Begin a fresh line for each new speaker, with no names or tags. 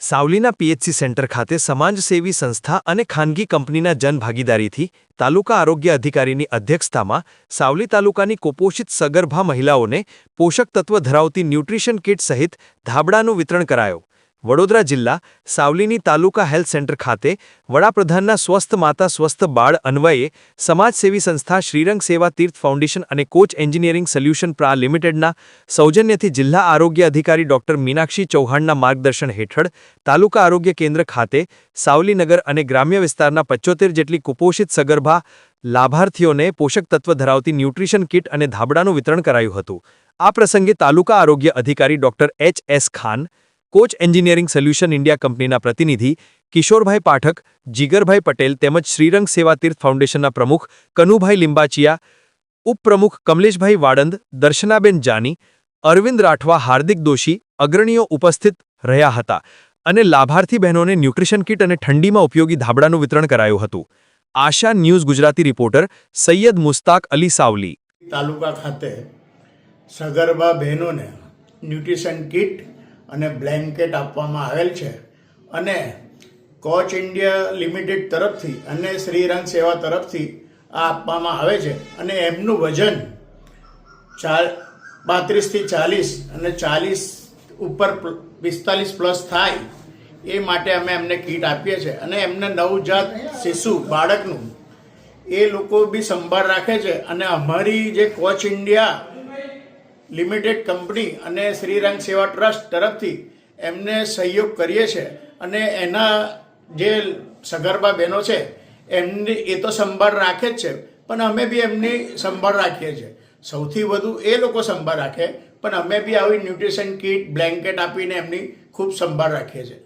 સાવલીના PHC centre ખાતે સમાજસેવી સંસ્થા અને ખાનગી કંપનીના જનભાગીદારીથી તાલુકા આરોગ્ય અધિકારીની અધ્યક્ષતામાં સાવલી તાલુકાની કુપોષિત સગર્ભા મહિલાઓને પોષક તત્વ ધરાવતી ન્યૂટ્રિશન કિટ સહિત ધાબળાનું વિતરણ કરાયો. વડોદરા જિલ્લા સાવલીની તાલુકા હેલ્થ સેન્ટર ખાતે વડાપ્રધાનના સ્વસ્થ માતા, સ્વસ્થ બાળ અન્વયે સમાજસેવી સંસ્થા શ્રીરંગ સેવા તીર્થ ફાઉન્ડેશન અને કોચ એન્જિનિયરિંગ સોલ્યુશન પ્રા લિમિટેડના સૌજન્યથી જિલ્લા આરોગ્ય અધિકારી ડોક્ટર મીનાક્ષી ચૌહાણના માર્ગદર્શન હેઠળ તાલુકા આરોગ્ય કેન્દ્ર ખાતે સાવલીનગર અને ગ્રામ્ય વિસ્તારના પચોતેર જેટલી કુપોષિત સગર્ભા લાભાર્થીઓને પોષક તત્વ ધરાવતી ન્યૂટ્રિશન કિટ અને ધાબળાનું વિતરણ કરાયું હતું. આ પ્રસંગે તાલુકા આરોગ્ય અધિકારી doctor H S Khan coach engineering solution India કંપનીના પ્રતિનિધિ કિશોરભાઈ પાઠક, જીગરભાઈ પટેલ તેમજ શ્રીરંગ સેવા તીર્થ ફાઉન્ડેશનના પ્રમુખ કનુભાઈ લિંબાચિયા, ઉપપ્રમુખ કમલેશભાઈ વાડંદ, દર્શનાબેન જાની, અરવિંદ રાઠવા હાર્દિક દોશી, અગ્રણીઓ ઉપસ્થિત રહ્યા હતા અને લાભાર્થી બહેનોને ન્યુટ્રિશન કિટ અને ઠંડીમાં ઉપયોગી ધાબળાનું વિતરણ કરાયું હતું. Asha news Gujarati reporter Sayed Mustak Ali Savli.
તાલુકા ખાતે સગર્ભા બહેનોને ન્યુટ્રિશન કિટ અને બ્લેન્કેટ આપવામાં આવેલ છે. અને કોચ ઇન્ડિયા લિમિટેડ તરફથી અને શ્રીરંગ સેવા તરફથી આ આપવામાં આવે છે. અને એમનું વજન ચાર પાંત્રીસથી ચાલીસ અને ચાલીસ ઉપર પિસ્તાલીસ પ્લસ થાય એ માટે અમે એમને કીટ આપીએ છીએ. અને એમને નવજાત શિશુ બાળકનું એ લોકો બી સંભાળ રાખે છે. અને અમારી જે કોચ ઇન્ડિયા લિમિટેડ કંપની અને શ્રીરંગ સેવા ટ્રસ્ટ તરફથી એમને સહયોગ કરીએ છીએ અને એના જે સગર્ભા બહેનો છે, એમની એ તો સંભાળ રાખે જ છે, પણ અમે બી એમની સંભાળ રાખીએ છીએ. સૌથી વધુ એ લોકો સંભાળ રાખે, પણ અમે બી આવી ન્યુટ્રિશન કીટ, બ્લેન્કેટ આપીને એમની ખૂબ સંભાળ રાખીએ છીએ.